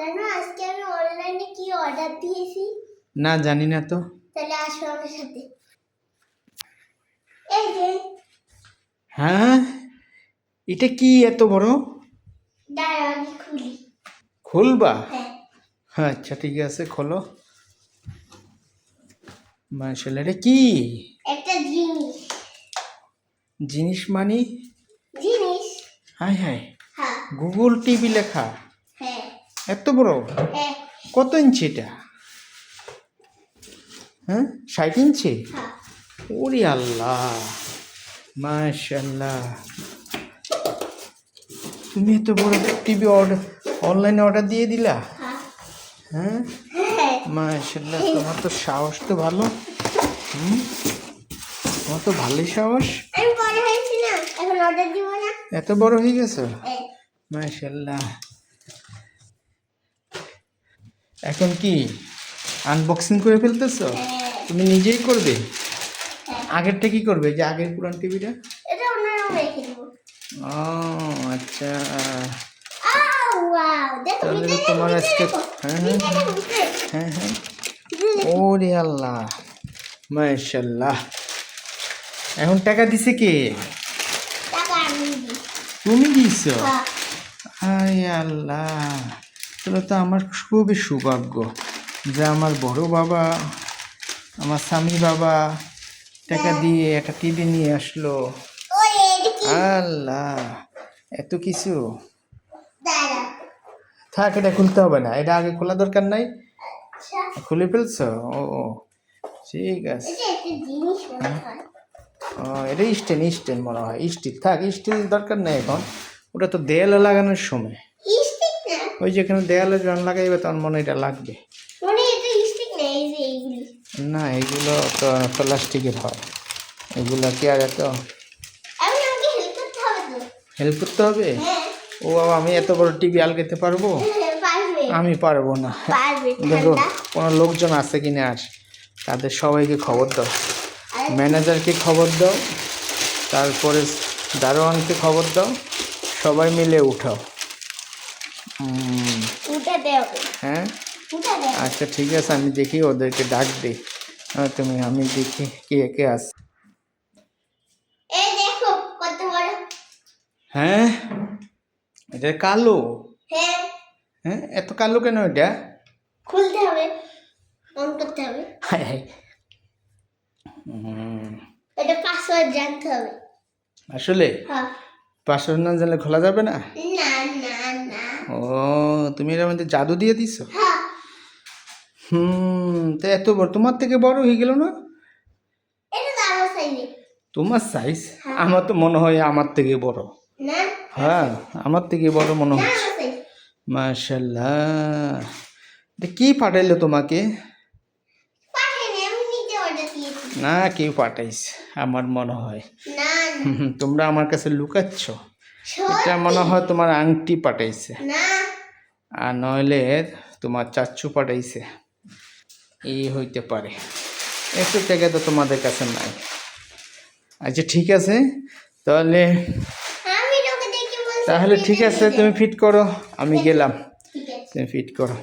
জানো আজকে আমি অনলাইনে কি অর্ডার দিয়েছি? না জানি না তো। তাহলে আসো আমার সাথে। এই যে হ্যাঁ? এটা কি এত বড়? দাঁড়াও আমি খুলি। খুলবা? হ্যাঁ। হ্যাঁ আচ্ছা ঠিক আছে খোলো। মার্শাল এটা কি? একটা জিনিস। জিনিস মানি? জিনিস? হাই হাই হ্যাঁ। গুগল টিভি লেখা। এত বড়? হ্যাঁ। কত ইঞ্চি এটা? হ্যাঁ? ষাট ইঞ্চি? হ্যাঁ। ওরে আল্লাহ। মাশাল্লাহ তুমি এত বড় টিভি অর্ডার অনলাইনে অর্ডার দিয়ে দিলা? হ্যাঁ? হ্যাঁ। মাশাল্লাহ তোমার তো সাহস তো ভালো। হুম? তোমার তো ভালোই সাহস। এত বড় হয়ে গেছো? মাশাল্লাহ এখন কি? আনবক্সিং করে ফেলতেছো? হ্যাঁ। তুমি নিজেই করবে? হ্যাঁ। আগেরটা কি করবে? যে আগের পুরান টিভিটা? ও আচ্ছা। তাহলে তোমার আজকে হ্যাঁ হ্যাঁ। হ্যাঁ হ্যাঁ। ওরে আল্লাহ। মাশাল্লাহ এখন টাকা দিছে কে। তুমি দিছ? হ্যাঁ। আরে আল্লাহ। তাহলে তো আমার খুবই সৌভাগ্য যে আমার বড় বাবা, আমার স্বামী বাবা টাকা দিয়ে একটা টিভি নিয়ে আসলো? আল্লাহ, এত কিছু থাক, এটা খুলতে হবে না, এটা আগে খোলা দরকার নাই খুলে ফেলছো ও ঠিক আছে। ও এটা স্টেন স্টেন মনে হয়, স্টিল থাক, স্টিল দরকার নেই এখন, ওটা তো দেয়ালে লাগানোর সময়? ওই যেখানে দেয়ালে যখন লাগাইবে তখন মনে এটা লাগবে। না, এগুলো তো প্লাস্টিকের হয়। এগুলো কি আর এত। হেল্প করতে হবে হ্যাঁ, ও বাবা আমি এত বড় টিভি আলগাতে পারব? হ্যাঁ, আমি পারব না। দেখো। কোনো লোকজন আছে কি না আর তাদের সবাইকে খবর দাও। ম্যানেজারকে খবর দাও। তারপরে দারোয়ানকে খবর দাও। সবাই মিলে উঠাও। হ্যাঁ? আচ্ছা ঠিক আছে আমি দেখি ওদেরকে ডাক দিই। তুমি আমি দেখি কে কে আস হ্যাঁ? এটা কালো? হ্যাঁ। হ্যাঁ এত কালো কেন এটা? খুলতে হবে অন করতে হবে। হায় হায়। এটা পাসওয়ার্ড জানতে হবে। আসলে? হ্যাঁ। পাসওয়ার্ড না জানলে খোলা যাবে না? না ও তুমি এর মধ্যে জাদু দিয়ে দিছো? হ্যাঁ। হুম তো এত বড় তোমার থেকে বড় হয়ে গেল না? তোমার সাইজ আমার তো মনে হয় আমার থেকে বড়। হ্যাঁ আমার থেকে বড় মনে হয় মাশাল্লাহ। এটা কি পাঠাইলো তোমাকে? না কেউ পাঠাইছে আমার মনে হয়। তোমরা আমার কাছে লুকাচ্ছ। এটা মনে হয় তোমার আংটি পাঠাইছে। আর নইলে তোমার চাচ্ছু পাঠাইছে। এই হইতে পারে। একটু টাকা তো তোমাদের কাছে নাই। আচ্ছা ঠিক আছে। তাহলে তাহলে ঠিক আছে তুমি ফিট করো। আমি গেলাম। তুমি ফিট করো।